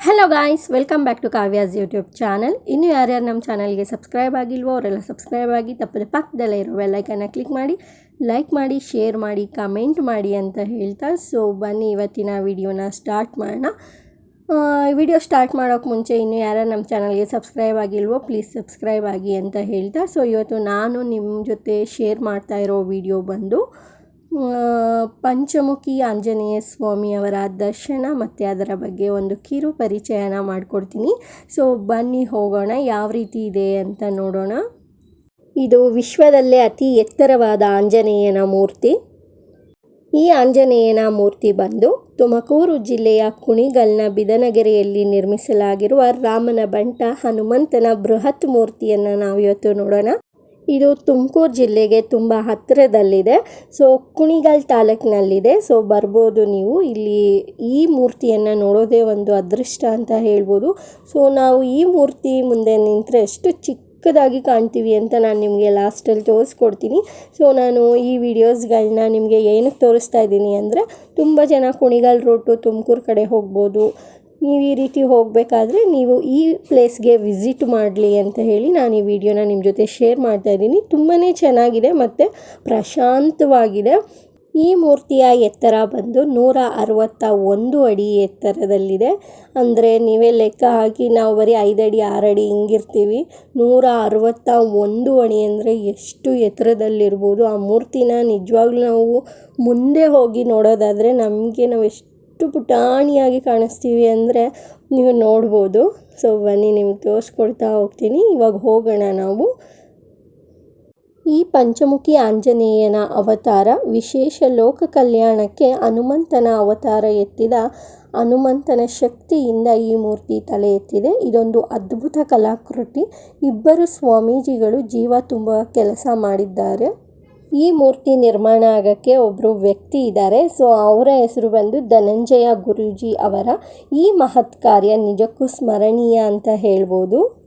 Hello guys welcome back to Kavya's YouTube channel ಇನ್ನು ಯಾರ್ಯಾರು ನಮ್ಮ ಚಾನಲ್ಗೆ ಸಬ್ಸ್ಕ್ರೈಬ್ ಆಗಿಲ್ವೋ ಅವರೆಲ್ಲ ಸಬ್ಸ್ಕ್ರೈಬ್ ಆಗಿ ತಪ್ಪದೆ ಪಕ್ಕದಲ್ಲೇ ಇರೋ ಬೆಲ್ಲೈಕನ್ನ ಕ್ಲಿಕ್ ಮಾಡಿ ಲೈಕ್ ಮಾಡಿ ಶೇರ್ ಮಾಡಿ ಕಮೆಂಟ್ ಮಾಡಿ ಅಂತ ಹೇಳ್ತಾ. ಸೊ ಬನ್ನಿ ಇವತ್ತಿನ ವಿಡಿಯೋನ ಸ್ಟಾರ್ಟ್ ಮಾಡೋಣ. ವಿಡಿಯೋ ಸ್ಟಾರ್ಟ್ ಮಾಡೋಕ್ಕೆ ಮುಂಚೆ ಇನ್ನು ಯಾರ್ಯಾರು ನಮ್ಮ ಚಾನಲ್ಗೆ ಸಬ್ಸ್ಕ್ರೈಬ್ ಆಗಿಲ್ವೋ ಪ್ಲೀಸ್ ಸಬ್ಸ್ಕ್ರೈಬ್ ಆಗಿ ಅಂತ ಹೇಳ್ತಾ. ಸೊ ಇವತ್ತು ನಾನು ನಿಮ್ಮ ಜೊತೆ ಶೇರ್ ಮಾಡ್ತಾ ಇರೋ ವಿಡಿಯೋ ಬಂದು ಆ, ಪಂಚಮುಖಿ ಆಂಜನೇಯ ಸ್ವಾಮಿಯವರ ದರ್ಶನ ಮತ್ತು ಅದರ ಬಗ್ಗೆ ಒಂದು ಕಿರು ಪರಿಚಯನ ಮಾಡಿಕೊಡ್ತೀನಿ. ಸೊ ಬನ್ನಿ ಹೋಗೋಣ, ಯಾವ ರೀತಿ ಇದೆ ಅಂತ ನೋಡೋಣ. ಇದು ವಿಶ್ವದಲ್ಲೇ ಅತಿ ಎತ್ತರವಾದ ಆಂಜನೇಯನ ಮೂರ್ತಿ. ಈ ಆಂಜನೇಯನ ಮೂರ್ತಿ ಬಂದು ತುಮಕೂರು ಜಿಲ್ಲೆಯ ಕುಣಿಗಲ್ನ ಬಿದನಗೆರೆಯಲ್ಲಿ ನಿರ್ಮಿಸಲಾಗಿರುವ ರಾಮನ ಬಂಟ ಹನುಮಂತನ ಬೃಹತ್ ಮೂರ್ತಿಯನ್ನು ನಾವು ಇವತ್ತು ನೋಡೋಣ. ಇದು ತುಮಕೂರು ಜಿಲ್ಲೆಗೆ ತುಂಬ ಹತ್ತಿರದಲ್ಲಿದೆ. ಸೊ ಕುಣಿಗಲ್ ತಾಲೂಕಿನಲ್ಲಿದೆ. ಸೊ ಬರ್ಬೋದು ನೀವು ಇಲ್ಲಿ ಈ ಮೂರ್ತಿಯನ್ನು ನೋಡೋದೇ ಒಂದು ಅದೃಷ್ಟ ಅಂತ ಹೇಳ್ಬೋದು. ಸೊ ನಾವು ಈ ಮೂರ್ತಿ ಮುಂದೆ ನಿಂತರೆ ಎಷ್ಟು ಚಿಕ್ಕದಾಗಿ ಕಾಣ್ತೀವಿ ಅಂತ ನಾನು ನಿಮಗೆ ಲಾಸ್ಟಲ್ಲಿ ತೋರಿಸ್ಕೊಡ್ತೀನಿ. ಸೊ ನಾನು ಈ ವಿಡಿಯೋಸ್ಗಳನ್ನ ನಿಮಗೆ ಏನಕ್ಕೆ ತೋರಿಸ್ತಾ ಇದ್ದೀನಿ ಅಂದರೆ ತುಂಬ ಜನ ಕುಣಿಗಲ್ ರೂಟು ತುಮಕೂರು ಕಡೆ ಹೋಗ್ಬೋದು. ನೀವು ಈ ರೀತಿ ಹೋಗಬೇಕಾದ್ರೆ ನೀವು ಈ ಪ್ಲೇಸ್ಗೆ ವಿಸಿಟ್ ಮಾಡಲಿ ಅಂತ ಹೇಳಿ ನಾನು ಈ ವಿಡಿಯೋನ ನಿಮ್ಮ ಜೊತೆ ಶೇರ್ ಮಾಡ್ತಾ ಇದ್ದೀನಿ. ತುಂಬಾ ಚೆನ್ನಾಗಿದೆ ಮತ್ತು ಪ್ರಶಾಂತವಾಗಿದೆ. ಈ ಮೂರ್ತಿಯ ಎತ್ತರ ಬಂದು ನೂರ ಅರವತ್ತ ಒಂದು ಅಡಿ ಎತ್ತರದಲ್ಲಿದೆ. ಅಂದರೆ ನೀವೇ ಲೆಕ್ಕ ಹಾಕಿ, ನಾವು ಬರೀ ಐದು ಅಡಿ, ಆರು ಅಡಿ ಹಿಂಗಿರ್ತೀವಿ. ನೂರ ಅರವತ್ತ ಒಂದು ಅಡಿ ಅಂದರೆ ಎಷ್ಟು ಎತ್ತರದಲ್ಲಿರ್ಬೋದು. ಆ ಮೂರ್ತಿನ ನಿಜವಾಗ್ಲೂ ನಾವು ಮುಂದೆ ಹೋಗಿ ನೋಡೋದಾದರೆ ನಮಗೆ ನಾವು ಎಷ್ಟು ಪುಟಾಣಿಯಾಗಿ ಕಾಣಿಸ್ತೀವಿ ಅಂದರೆ ನೀವು ನೋಡ್ಬೋದು. ಸೊ ಬನ್ನಿ, ನಿಮ್ಗೆ ತೋರಿಸ್ಕೊಡ್ತಾ ಹೋಗ್ತೀನಿ. ಇವಾಗ ಹೋಗೋಣ ನಾವು. ಈ ಪಂಚಮುಖಿ ಆಂಜನೇಯನ ಅವತಾರ ವಿಶೇಷ ಲೋಕ ಕಲ್ಯಾಣಕ್ಕೆ ಹನುಮಂತನ ಅವತಾರ ಎತ್ತಿದ ಹನುಮಂತನ ಶಕ್ತಿಯಿಂದ ಈ ಮೂರ್ತಿ ತಲೆ ಎತ್ತಿದೆ. ಇದೊಂದು ಅದ್ಭುತ ಕಲಾಕೃತಿ. ಇಬ್ಬರು ಸ್ವಾಮೀಜಿಗಳು ಜೀವ ತುಂಬ ಕೆಲಸ ಮಾಡಿದ್ದಾರೆ. ಈ ಮೂರ್ತಿ ನಿರ್ಮಾಣ ಆಗೋಕ್ಕೆ ಒಬ್ಬರು ವ್ಯಕ್ತಿ ಇದ್ದಾರೆ. ಸೊ, ಅವರ ಹೆಸರು ಬಂದು ಧನಂಜಯ ಗುರೂಜಿ ಅವರ. ಈ ಮಹತ್ ಕಾರ್ಯ ನಿಜಕ್ಕೂ ಸ್ಮರಣೀಯ ಅಂತ ಹೇಳ್ಬೋದು.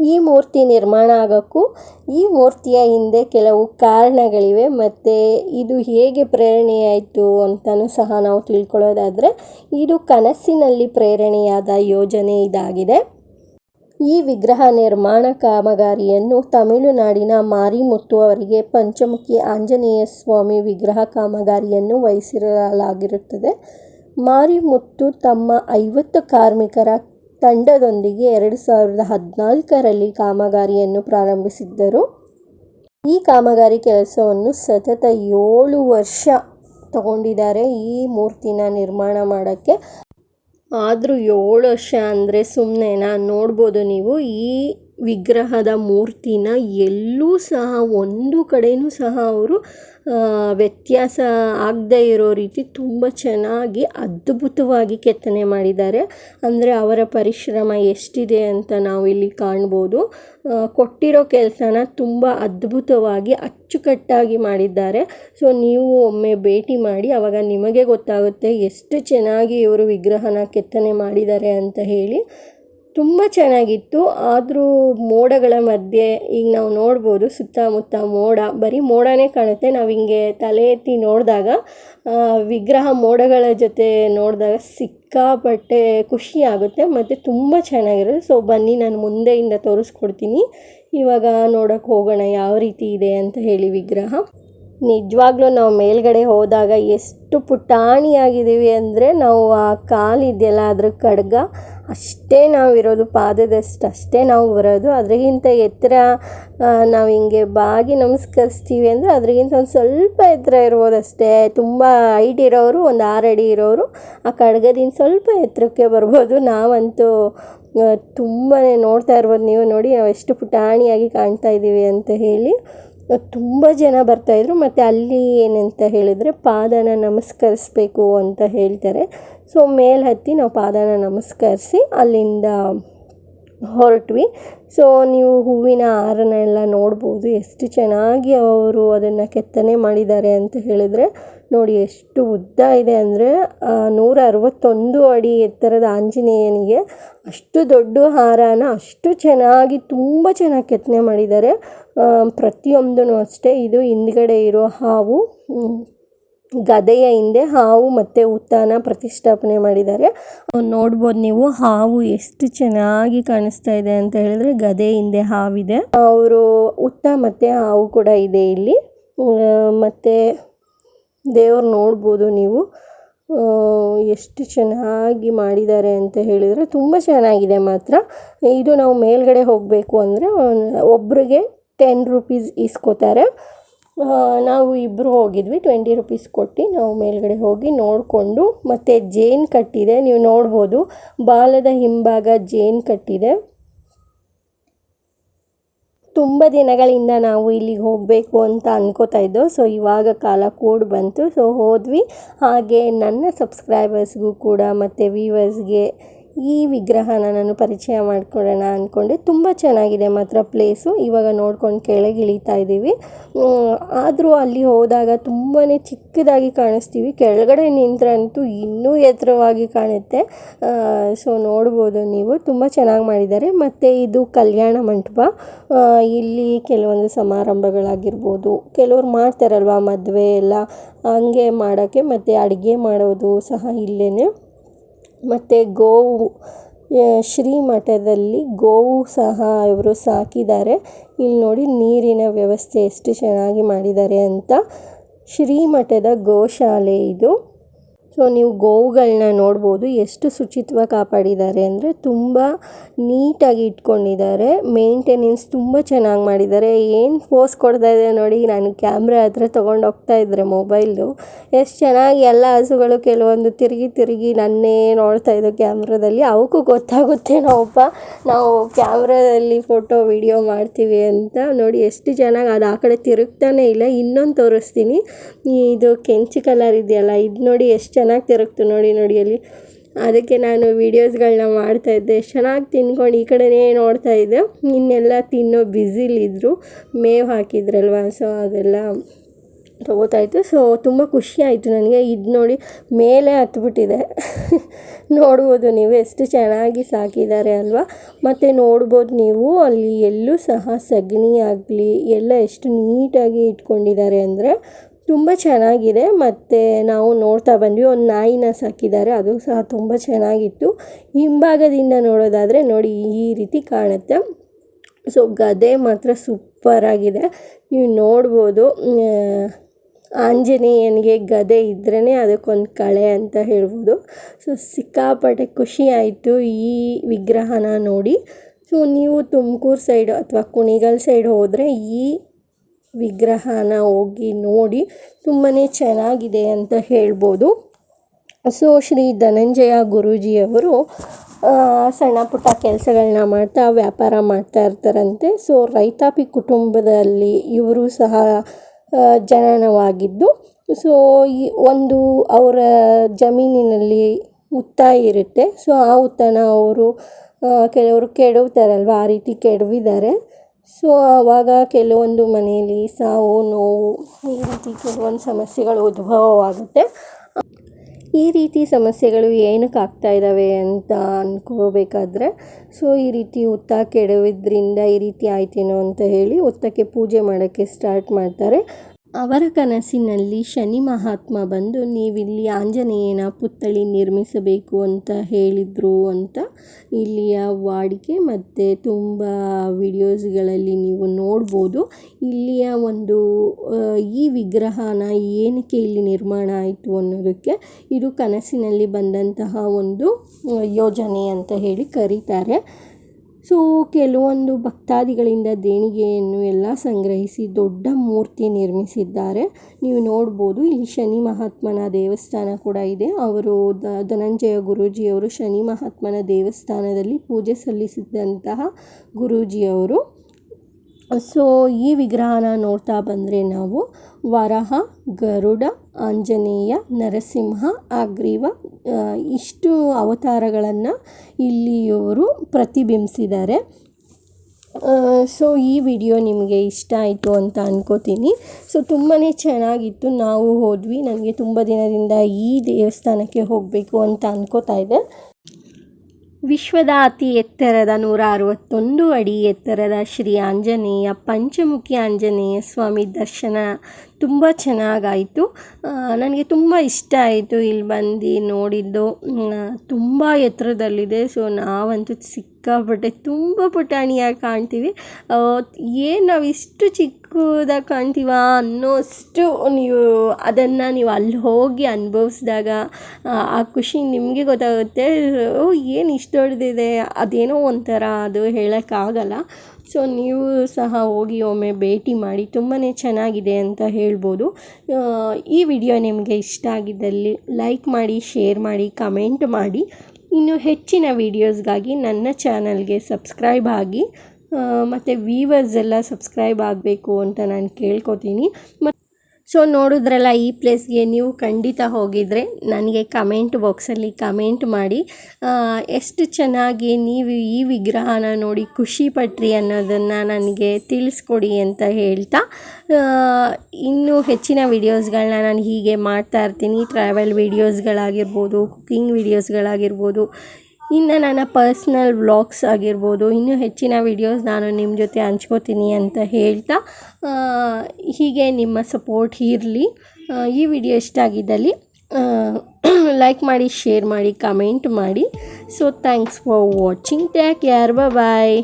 ಈ ಮೂರ್ತಿ ನಿರ್ಮಾಣ ಆಗೋಕ್ಕೂ ಈ ಮೂರ್ತಿಯ ಹಿಂದೆ ಕೆಲವು ಕಾರಣಗಳಿವೆ. ಮತ್ತು ಇದು ಹೇಗೆ ಪ್ರೇರಣೆಯಾಯಿತು ಅಂತಲೂ ಸಹ ನಾವು ತಿಳ್ಕೊಳ್ಳೋದಾದರೆ, ಇದು ಕನಸಿನಲ್ಲಿ ಪ್ರೇರಣೆಯಾದ ಯೋಜನೆ ಇದಾಗಿದೆ. ಈ ವಿಗ್ರಹ ನಿರ್ಮಾಣ ಕಾಮಗಾರಿಯನ್ನು ತಮಿಳುನಾಡಿನ ಮಾರಿಮುತ್ತು ಅವರಿಗೆ ಪಂಚಮುಖಿ ಆಂಜನೇಯ ಸ್ವಾಮಿ ವಿಗ್ರಹ ಕಾಮಗಾರಿಯನ್ನು ವಹಿಸಿರಲಾಗಿರುತ್ತದೆ. ಮಾರಿಮುತ್ತು ತಮ್ಮ ಐವತ್ತು ಕಾರ್ಮಿಕರ ತಂಡದೊಂದಿಗೆ ಎರಡು ಸಾವಿರದ ಹದಿನಾಲ್ಕರಲ್ಲಿ ಕಾಮಗಾರಿಯನ್ನು ಪ್ರಾರಂಭಿಸಿದ್ದರು. ಈ ಕಾಮಗಾರಿ ಕೆಲಸವನ್ನು ಸತತ ಏಳು ವರ್ಷ ತಗೊಂಡಿದ್ದಾರೆ. ಈ ಮೂರ್ತಿನ ನಿರ್ಮಾಣ ಮಾಡೋಕ್ಕೆ ಆದರೂ ಏಳು ವರ್ಷ ಅಂದರೆ ಸುಮ್ಮನೆನಾ ನೋಡ್ಬೋದು ನೀವು. ಈ ವಿಗ್ರಹದ ಮೂರ್ತಿನ ಎಲ್ಲೂ ಸಹ, ಒಂದು ಕಡೆಯೂ ಸಹ ಅವರು ವ್ಯತ್ಯಾಸ ಆಗದೇ ಇರೋ ರೀತಿ ತುಂಬ ಚೆನ್ನಾಗಿ ಅದ್ಭುತವಾಗಿ ಕೆತ್ತನೆ ಮಾಡಿದ್ದಾರೆ. ಅಂದರೆ ಅವರ ಪರಿಶ್ರಮ ಎಷ್ಟಿದೆ ಅಂತ ನಾವು ಇಲ್ಲಿ ಕಾಣ್ಬೋದು. ಕೊಟ್ಟಿರೋ ಕೆಲಸನ ತುಂಬ ಅದ್ಭುತವಾಗಿ ಅಚ್ಚುಕಟ್ಟಾಗಿ ಮಾಡಿದ್ದಾರೆ. ಸೊ, ನೀವು ಒಮ್ಮೆ ಭೇಟಿ ಮಾಡಿ ಆವಾಗ ನಿಮಗೆ ಗೊತ್ತಾಗುತ್ತೆ ಎಷ್ಟು ಚೆನ್ನಾಗಿ ಇವರು ವಿಗ್ರಹನ ಕೆತ್ತನೆ ಮಾಡಿದ್ದಾರೆ ಅಂತ ಹೇಳಿ. ತುಂಬ ಚೆನ್ನಾಗಿತ್ತು. ಆದರೂ ಮೋಡಗಳ ಮಧ್ಯೆ ಈಗ ನಾವು ನೋಡ್ಬೋದು ಸುತ್ತಮುತ್ತ ಮೋಡ. ಬರೀ ಮೋಡನೇ ಕಾಣುತ್ತೆ. ನಾವು ಹಿಂಗೆ ತಲೆ ಎತ್ತಿ ನೋಡಿದಾಗ ವಿಗ್ರಹ ಮೋಡಗಳ ಜೊತೆ ನೋಡಿದಾಗ ಸಿಕ್ಕಾಪಟ್ಟೆ ಖುಷಿ ಆಗುತ್ತೆ. ಮತ್ತು ತುಂಬ ಚೆನ್ನಾಗಿರುತ್ತೆ. ಸೊ ಬನ್ನಿ, ನಾನು ಮುಂದೆಯಿಂದ ತೋರಿಸ್ಕೊಡ್ತೀನಿ. ಇವಾಗ ನೋಡೋಕೆ ಹೋಗೋಣ ಯಾವ ರೀತಿ ಇದೆ ಅಂತ ಹೇಳಿ ವಿಗ್ರಹ. ನಿಜವಾಗ್ಲೂ ನಾವು ಮೇಲ್ಗಡೆ ಹೋದಾಗ ಎಷ್ಟು ಪುಟಾಣಿಯಾಗಿದ್ದೀವಿ ಅಂದರೆ ನಾವು ಆ ಕಾಲಿದೆಯಲ್ಲ ಅದ್ರ ಕಡ್ಗ ಅಷ್ಟೇ ನಾವು ಇರೋದು ಪಾದದಷ್ಟು, ಅಷ್ಟೇ ನಾವು ಬರೋದು. ಅದರಿಗಿಂತ ಎತ್ತರ ನಾವು ಹಿಂಗೆ ಬಾಗಿ ನಮಸ್ಕರಿಸ್ತೀವಿ ಅಂದರೆ ಅದರಿಗಿಂತ ಒಂದು ಸ್ವಲ್ಪ ಎತ್ತರ ಇರ್ಬೋದು ಅಷ್ಟೇ ತುಂಬ ಹೈಟ್ ಇರೋರು, ಒಂದು ಆರು ಅಡಿ ಇರೋರು, ಆ ಖಡ್ಗದಿಂದ ಸ್ವಲ್ಪ ಎತ್ತರಕ್ಕೆ ಬರ್ಬೋದು. ನಾವಂತೂ ತುಂಬಾ ನೋಡ್ತಾ ಇರ್ಬೋದು. ನೀವು ನೋಡಿ, ನಾವು ಎಷ್ಟು ಪುಟಾಣಿಯಾಗಿ ಕಾಣ್ತಾ ಇದ್ದೀವಿ ಅಂತ ಹೇಳಿ. ತುಂಬ ಜನ ಬರ್ತಾಯಿದ್ರು ಮತ್ತು ಅಲ್ಲಿ ಏನಂತ ಹೇಳಿದರೆ ಪಾದನ ನಮಸ್ಕರಿಸ್ಬೇಕು ಅಂತ ಹೇಳ್ತಾರೆ. ಸೊ ಮೇಲೆ ಹತ್ತಿ ನಾವು ಪಾದನ ನಮಸ್ಕರಿಸಿ ಅಲ್ಲಿಂದ ಹೊರಟ್ವಿ. ಸೊ ನೀವು ಹೂವಿನ ಹಾರನ ಎಲ್ಲ ನೋಡ್ಬೋದು. ಎಷ್ಟು ಚೆನ್ನಾಗಿ ಅವರು ಅದನ್ನು ಕೆತ್ತನೆ ಮಾಡಿದ್ದಾರೆ ಅಂತ ಹೇಳಿದರೆ, ನೋಡಿ ಎಷ್ಟು ಉದ್ದ ಇದೆ ಅಂದರೆ ನೂರ ಅರವತ್ತೊಂದು ಅಡಿ ಎತ್ತರದ ಆಂಜನೇಯನಿಗೆ ಅಷ್ಟು ದೊಡ್ಡ ಹಾರನ ಅಷ್ಟು ಚೆನ್ನಾಗಿ ತುಂಬ ಚೆನ್ನಾಗಿ ಕೆತ್ತನೆ ಮಾಡಿದ್ದಾರೆ. ಪ್ರತಿಯೊಂದೂ ಅಷ್ಟೇ. ಇದು ಹಿಂದ್ಗಡೆ ಇರೋ ಹಾವು ಗದೆಯ ಹಿಂದೆ ಹಾವು ಮತ್ತು ಉತ್ತಾನ ಪ್ರತಿಷ್ಠಾಪನೆ ಮಾಡಿದ್ದಾರೆ. ನೋಡ್ಬೋದು ನೀವು, ಹಾವು ಎಷ್ಟು ಚೆನ್ನಾಗಿ ಕಾಣಿಸ್ತಾ ಇದೆ ಅಂತ ಹೇಳಿದ್ರೆ ಗದೆ ಹಿಂದೆ ಹಾವಿದೆ. ಅವರು ಉತ್ತ ಮತ್ತು ಹಾವು ಕೂಡ ಇದೆ ಇಲ್ಲಿ. ಮತ್ತು ದೇವ್ರು ನೋಡ್ಬೋದು ನೀವು. ಎಷ್ಟು ಚೆನ್ನಾಗಿ ಮಾಡಿದ್ದಾರೆ ಅಂತ ಹೇಳಿದರೆ ತುಂಬ ಚೆನ್ನಾಗಿದೆ ಮಾತ್ರ. ಇದು ನಾವು ಮೇಲ್ಗಡೆ ಹೋಗಬೇಕು ಅಂದರೆ ಒಬ್ರಿಗೆ ಟೆನ್ ರುಪೀಸ್ ಇಸ್ಕೋತಾರೆ. ನಾವು ಇಬ್ಬರು ಹೋಗಿದ್ವಿ ಟ್ವೆಂಟಿ ರುಪೀಸ್ ಕೊಟ್ಟು ನಾವು ಮೇಲ್ಗಡೆ ಹೋಗಿ ನೋಡಿಕೊಂಡು, ಮತ್ತು ಜೇನು ಕಟ್ಟಿದೆ, ನೀವು ನೋಡ್ಬೋದು, ಬಾಲದ ಹಿಂಭಾಗ ಜೇನು ಕಟ್ಟಿದೆ. ತುಂಬ ದಿನಗಳಿಂದ ನಾವು ಇಲ್ಲಿಗೆ ಹೋಗಬೇಕು ಅಂತ ಅನ್ಕೋತಾ ಇದ್ದೋ ಸೊ ಇವಾಗ ಕಾಲ ಕೂಡ್ ಬಂತು ಸೊ ಹೋದ್ವಿ. ಹಾಗೆ ನನ್ನ ಸಬ್ಸ್ಕ್ರೈಬರ್ಸ್ಗೂ ಕೂಡ, ಮತ್ತು ವ್ಯೂವರ್ಸ್ಗೆ ಈ ವಿಗ್ರಹನ ನಾನು ಪರಿಚಯ ಮಾಡ್ಕೊಡೋಣ ಅಂದ್ಕೊಂಡೆ. ತುಂಬ ಚೆನ್ನಾಗಿದೆ ಮಾತ್ರ ಪ್ಲೇಸು ಇವಾಗ ನೋಡ್ಕೊಂಡು ಕೆಳಗೆ ಇಳಿತಾ ಇದ್ದೀವಿ. ಆದರೂ ಅಲ್ಲಿ ಹೋದಾಗ ತುಂಬಾ ಚಿಕ್ಕದಾಗಿ ಕಾಣಿಸ್ತೀವಿ. ಕೆಳಗಡೆ ನಿಂತರಂತೂ ಇನ್ನೂ ಎತ್ತರವಾಗಿ ಕಾಣುತ್ತೆ. ಸೊ ನೋಡ್ಬೋದು ನೀವು. ತುಂಬ ಚೆನ್ನಾಗಿ ಮಾಡಿದ್ದಾರೆ. ಮತ್ತು ಇದು ಕಲ್ಯಾಣ ಮಂಟಪ. ಇಲ್ಲಿ ಕೆಲವೊಂದು ಸಮಾರಂಭಗಳಾಗಿರ್ಬೋದು. ಕೆಲವ್ರು ಮಾಡ್ತಾರಲ್ವ ಮದುವೆ ಎಲ್ಲ? ಹಂಗೆ ಮಾಡೋಕ್ಕೆ ಮತ್ತು ಅಡುಗೆ ಮಾಡೋದು ಸಹ ಇಲ್ಲೇ ಮತ್ತು ಗೋವು ಶ್ರೀ ಮಠದಲ್ಲಿ ಗೋವು ಸಹ ಇವರು ಸಾಕಿದ್ದಾರೆ. ಇಲ್ಲಿ ನೋಡಿ ನೀರಿನ ವ್ಯವಸ್ಥೆ ಎಷ್ಟು ಚೆನ್ನಾಗಿ ಮಾಡಿದ್ದಾರೆ ಅಂತ. ಶ್ರೀ ಮಠದ ಗೋಶಾಲೆ ಇದು. ಸೊ ನೀವು ಗೋವುಗಳನ್ನ ನೋಡ್ಬೋದು ಎಷ್ಟು ಶುಚಿತ್ವ ಕಾಪಾಡಿದ್ದಾರೆ ಅಂದರೆ ತುಂಬ ನೀಟಾಗಿ ಇಟ್ಕೊಂಡಿದ್ದಾರೆ, ಮೇಂಟೆನೆನ್ಸ್ ತುಂಬ ಚೆನ್ನಾಗಿ ಮಾಡಿದ್ದಾರೆ. ಏನು ಫೋಸ್ ಕೊಡ್ತಾ ಇದೆ ನೋಡಿ, ನಾನು ಕ್ಯಾಮ್ರಾ ಹತ್ರ ತೊಗೊಂಡು ಹೋಗ್ತಾ ಇದ್ದರೆ ಮೊಬೈಲು ಎಷ್ಟು ಚೆನ್ನಾಗಿ ಎಲ್ಲ ಹಸುಗಳು ಕೆಲವೊಂದು ತಿರುಗಿ ತಿರುಗಿ ನನ್ನೇ ನೋಡ್ತಾ ಇದ್ದವು ಕ್ಯಾಮ್ರಾದಲ್ಲಿ. ಅವಕ್ಕೂ ಗೊತ್ತಾಗುತ್ತೆ ನಾವಪ್ಪ. ನಾವು ಕ್ಯಾಮ್ರಾದಲ್ಲಿ ಫೋಟೋ, ವಿಡಿಯೋ ಮಾಡ್ತೀವಿ ಅಂತ ನೋಡಿ, ಎಷ್ಟು ಚೆನ್ನಾಗಿ ಅದು ಆ ಕಡೆ ತಿರುಗ್ತಾನೆ ಇಲ್ಲ. ಇನ್ನೊಂದು ತೋರಿಸ್ತೀನಿ. ಇದು ಕೆಂಚು ಕಲರ್ ಇದೆಯಲ್ಲ, ಇದು ನೋಡಿ ಎಷ್ಟು ಚೆನ್ನಾಗಿ ತಿರುಗ್ತು ನೋಡಿ ನೋಡಿ ಅಲ್ಲಿ. ಅದಕ್ಕೆ ನಾನು ವೀಡಿಯೋಸ್ಗಳನ್ನ ಮಾಡ್ತಾಯಿದ್ದೆ ಚೆನ್ನಾಗಿ ತಿನ್ಕೊಂಡು ಈ ಕಡೆನೇ ನೋಡ್ತಾ ಇದ್ದೆ. ಇನ್ನೆಲ್ಲ ತಿನ್ನೋ ಬ್ಯುಸಿಲಿದ್ರು ಮೇವು ಹಾಕಿದ್ರಲ್ವ? ಸೊ ಅದೆಲ್ಲ ತಗೋತಾ ಇತ್ತು ಸೊ ತುಂಬ ಖುಷಿ ಆಯಿತು ನನಗೆ. ಇದು ನೋಡಿ ಮೇಲೆ ಹತ್ಬಿಟ್ಟಿದೆ. ನೋಡ್ಬೋದು ನೀವು ಎಷ್ಟು ಚೆನ್ನಾಗಿ ಸಾಕಿದ್ದಾರೆ ಅಲ್ವಾ? ಮತ್ತು ನೋಡ್ಬೋದು ನೀವು ಅಲ್ಲಿ ಎಲ್ಲೂ ಸಹ ಸಗಣಿ ಆಗಲಿ, ಎಲ್ಲ ಎಷ್ಟು ನೀಟಾಗಿ ಇಟ್ಕೊಂಡಿದ್ದಾರೆ ಅಂದರೆ ತುಂಬ ಚೆನ್ನಾಗಿದೆ. ಮತ್ತು ನಾವು ನೋಡ್ತಾ ಬಂದ್ವಿ, ಒಂದು ನಾಯಿನ ಸಾಕಿದ್ದಾರೆ, ಅದು ಸಹ ತುಂಬ ಚೆನ್ನಾಗಿತ್ತು. ಹಿಂಭಾಗದಿಂದ ನೋಡೋದಾದರೆ ನೋಡಿ, ಈ ರೀತಿ ಕಾಣುತ್ತೆ. ಸೊ, ಗದೆ ಮಾತ್ರ ಸೂಪರಾಗಿದೆ ನೀವು ನೋಡ್ಬೋದು ಆಂಜನೇಯನಿಗೆ ಗದೆ ಇದ್ರೇ ಅದಕ್ಕೊಂದು ಕಳೆ ಅಂತ ಹೇಳ್ಬೋದು. ಸೊ, ಸಿಕ್ಕಾಪಟ್ಟೆ ಖುಷಿ ಆಯಿತು ಈ ವಿಗ್ರಹನ ನೋಡಿ. ಸೊ, ನೀವು ತುಮಕೂರು ಸೈಡ್ ಅಥವಾ ಕುಣಿಗಲ್ ಸೈಡ್ ಹೋದರೆ ಈ ವಿಗ್ರಹನ ಹೋಗಿ ನೋಡಿ ತುಂಬಾ ಚೆನ್ನಾಗಿದೆ ಅಂತ ಹೇಳ್ಬೋದು. ಸೊ ಶ್ರೀ ಧನಂಜಯ ಗುರೂಜಿಯವರು ಸಣ್ಣ ಪುಟ್ಟ ಕೆಲಸಗಳನ್ನ ಮಾಡ್ತಾ, ವ್ಯಾಪಾರ ಮಾಡ್ತಾ ಇರ್ತಾರಂತೆ. ಸೊ ರೈತಾಪಿ ಕುಟುಂಬದಲ್ಲಿ ಇವರು ಸಹ ಜನನವಾಗಿದ್ದು ಸೊ ಈ ಒಂದು ಅವರ ಜಮೀನಿನಲ್ಲಿ ಉತ್ತ ಇರುತ್ತೆ. ಸೊ ಆ ಉತ್ತನ ಅವರು ಕೆಲವರು ಕೆಡವ್ತಾರಲ್ವ, ಆ ರೀತಿ ಕೆಡವಿದ್ದಾರೆ. ಸೊ ಆವಾಗ ಕೆಲವೊಂದು ಮನೆಯಲ್ಲಿ ಸಾವು, ನೋವು, ಈ ರೀತಿ ಕೆಲವೊಂದು ಸಮಸ್ಯೆಗಳು ಉದ್ಭವವಾಗುತ್ತೆ. ಈ ರೀತಿ ಸಮಸ್ಯೆಗಳು ಏನಕ್ಕೆ ಆಗ್ತಾ ಇದ್ದಾವೆ ಅಂತ ಅಂದ್ಕೋಬೇಕಾದ್ರೆ ಸೊ, ಈ ರೀತಿ ಹುತ್ತ ಕೆಡವಿದ್ರಿಂದ ಈ ರೀತಿ ಆಯ್ತೇನೋ ಅಂತ ಹೇಳಿ ಹುತ್ತಕ್ಕೆ ಪೂಜೆ ಮಾಡೋಕ್ಕೆ ಸ್ಟಾರ್ಟ್ ಮಾಡ್ತಾರೆ. ಅವರ ಕನಸಿನಲ್ಲಿ ಶನಿ ಮಹಾತ್ಮ ಬಂದು, ನೀವಿಲ್ಲಿ ಆಂಜನೇಯನ ಪುತ್ಥಳಿ ನಿರ್ಮಿಸಬೇಕು ಅಂತ ಹೇಳಿದರು ಅಂತ ಇಲ್ಲಿಯ ವಾಡಿಕೆ ಮತ್ತು ತುಂಬ ವಿಡಿಯೋಸ್ಗಳಲ್ಲಿ ನೀವು ನೋಡ್ಬೋದು. ಇಲ್ಲಿಯ ಒಂದು ಈ ವಿಗ್ರಹನ ಏನಕ್ಕೆ ಇಲ್ಲಿ ನಿರ್ಮಾಣ ಆಯಿತು ಅನ್ನೋದಕ್ಕೆ ಇದು ಕನಸಿನಲ್ಲಿ ಬಂದಂತಹ ಒಂದು ಯೋಜನೆ ಅಂತ ಹೇಳಿ ಕರೀತಾರೆ. ಸೊ, ಕೆಲವೊಂದು ಭಕ್ತಾದಿಗಳಿಂದ ದೇಣಿಗೆಯನ್ನು ಎಲ್ಲ ಸಂಗ್ರಹಿಸಿ ದೊಡ್ಡ ಮೂರ್ತಿ ನಿರ್ಮಿಸಿದ್ದಾರೆ. ನೀವು ನೋಡ್ಬೋದು, ಇಲ್ಲಿ ಶನಿ ಮಹಾತ್ಮನ ದೇವಸ್ಥಾನ ಕೂಡ ಇದೆ. ಅವರು ಧನಂಜಯ ಗುರೂಜಿಯವರು ಶನಿ ಮಹಾತ್ಮನ ದೇವಸ್ಥಾನದಲ್ಲಿ ಪೂಜೆ ಸಲ್ಲಿಸಿದಂತಹ ಗುರೂಜಿಯವರು. ಸೊ, ಈ ವಿಗ್ರಹನ ನೋಡ್ತಾ ಬಂದರೆ ನಾವು ವರಹ, ಗರುಡ, ಆಂಜನೇಯ, ನರಸಿಂಹ, ಅಗ್ರೀವ ಇಷ್ಟು ಅವತಾರಗಳನ್ನು ಇಲ್ಲಿಯವರು ಪ್ರತಿಬಿಂಬಿಸಿದ್ದಾರೆ. ಸೊ, ಈ ವಿಡಿಯೋ ನಿಮಗೆ ಇಷ್ಟ ಆಯಿತು ಅಂತ ಅನ್ಕೋತೀನಿ. ಸೊ ತುಂಬಾ ಚೆನ್ನಾಗಿತ್ತು. ನಾವು ಹೋದ್ವಿ. ನನಗೆ ತುಂಬ ದಿನದಿಂದ ಈ ದೇವಸ್ಥಾನಕ್ಕೆ ಹೋಗಬೇಕು ಅಂತ ಅನ್ಕೋತಾ ಇದ್ದೆ ವಿಶ್ವದ ಅತಿ ಎತ್ತರದ ನೂರ ಅರವತ್ತೊಂದು ಅಡಿ ಎತ್ತರದ ಶ್ರೀ ಆಂಜನೇಯ ಪಂಚಮುಖಿ ಆಂಜನೇಯ ಸ್ವಾಮಿ ದರ್ಶನ ತುಂಬ ಚೆನ್ನಾಗಾಯಿತು. ನನಗೆ ತುಂಬ ಇಷ್ಟ ಆಯಿತು ಇಲ್ಲಿ ಬಂದು ನೋಡಿದ್ದು. ತುಂಬ ಎತ್ತರದಲ್ಲಿದೆ. ಸೊ, ನಾವಂತೂ ಸಿಕ್ಕಾಪಟ್ಟೆ ತುಂಬ ಪುಟಾಣಿಯಾಗಿ ಕಾಣ್ತೀವಿ. ಏನು ನಾವು ಇಷ್ಟು ಚಿಕ್ಕದಾಗಿ ಕಾಣ್ತೀವ ಅನ್ನೋಷ್ಟು ನೀವು ಅದನ್ನು ನೀವು ಅಲ್ಲಿ ಹೋಗಿ ಅನುಭವಿಸಿದಾಗ, ಆ ಖುಷಿ ನಿಮಗೆ ಗೊತ್ತಾಗುತ್ತೆ, ಓ, ಏನು ಇಷ್ಟು ದೊಡ್ಡದಿದೆ, ಅದೇನೋ ಒಂಥರ ಅದು ಹೇಳೋಕ್ಕಾಗಲ್ಲ. ಸೊ, ನೀವು ಸಹ ಹೋಗಿ ಒಮ್ಮೆ ಭೇಟಿ ಮಾಡಿ ತುಂಬಾ ಚೆನ್ನಾಗಿದೆ ಅಂತ ಹೇಳ್ಬೋದು. ಈ ವಿಡಿಯೋ ನಿಮಗೆ ಇಷ್ಟ ಆಗಿದ್ದಲ್ಲಿ ಲೈಕ್ ಮಾಡಿ, ಶೇರ್ ಮಾಡಿ, ಕಮೆಂಟ್ ಮಾಡಿ. ಇನ್ನು ಹೆಚ್ಚಿನ ವೀಡಿಯೋಸ್ಗಾಗಿ ನನ್ನ ಚಾನಲ್ಗೆ ಸಬ್ಸ್ಕ್ರೈಬ್ ಆಗಿ ಮತ್ತು ವೀವರ್ಸ್ ಎಲ್ಲ ಸಬ್ಸ್ಕ್ರೈಬ್ ಆಗಬೇಕು ಅಂತ ನಾನು ಕೇಳ್ಕೊತೀನಿ. ಮತ್ತು ಸೊ ನೋಡಿದ್ರಲ್ಲ ಈ ಪ್ಲೇಸ್ಗೆ ನೀವು ಖಂಡಿತ ಹೋಗಿದರೆ ನನಗೆ ಕಮೆಂಟ್ ಬಾಕ್ಸಲ್ಲಿ ಕಮೆಂಟ್ ಮಾಡಿ. ಎಷ್ಟು ಚೆನ್ನಾಗಿ ನೀವು ಈ ವಿಗ್ರಹನ ನೋಡಿ ಖುಷಿ ಪಟ್ರಿ ಅನ್ನೋದನ್ನು ನನಗೆ ತಿಳಿಸ್ಕೊಡಿ ಅಂತ ಹೇಳ್ತಾ. ಇನ್ನೂ ಹೆಚ್ಚಿನ ವಿಡಿಯೋಸ್ಗಳನ್ನ ನಾನು ಹೀಗೆ ಮಾಡ್ತಾ ಇರ್ತೀನಿ. ಟ್ರಾವೆಲ್ ವೀಡಿಯೋಸ್ಗಳಾಗಿರ್ಬೋದು ಕುಕ್ಕಿಂಗ್ ವೀಡಿಯೋಸ್ಗಳಾಗಿರ್ಬೋದು ಇನ್ನು ನನ್ನ ಪರ್ಸ್ನಲ್ ವ್ಲಾಗ್ಸ್ ಆಗಿರ್ಬೋದು, ಇನ್ನೂ ಹೆಚ್ಚಿನ ವೀಡಿಯೋಸ್ ನಾನು ನಿಮ್ಮ ಜೊತೆ ಹಂಚ್ಕೋತೀನಿ ಅಂತ ಹೇಳ್ತಾ ಹೀಗೆ ನಿಮ್ಮ ಸಪೋರ್ಟ್ ಇರಲಿ. ಈ ವಿಡಿಯೋ ಇಷ್ಟ ಆಗಿದ್ದಲ್ಲಿ ಲೈಕ್ ಮಾಡಿ ಶೇರ್ ಮಾಡಿ ಕಮೆಂಟ್ ಮಾಡಿ. So thanks for watching take care bye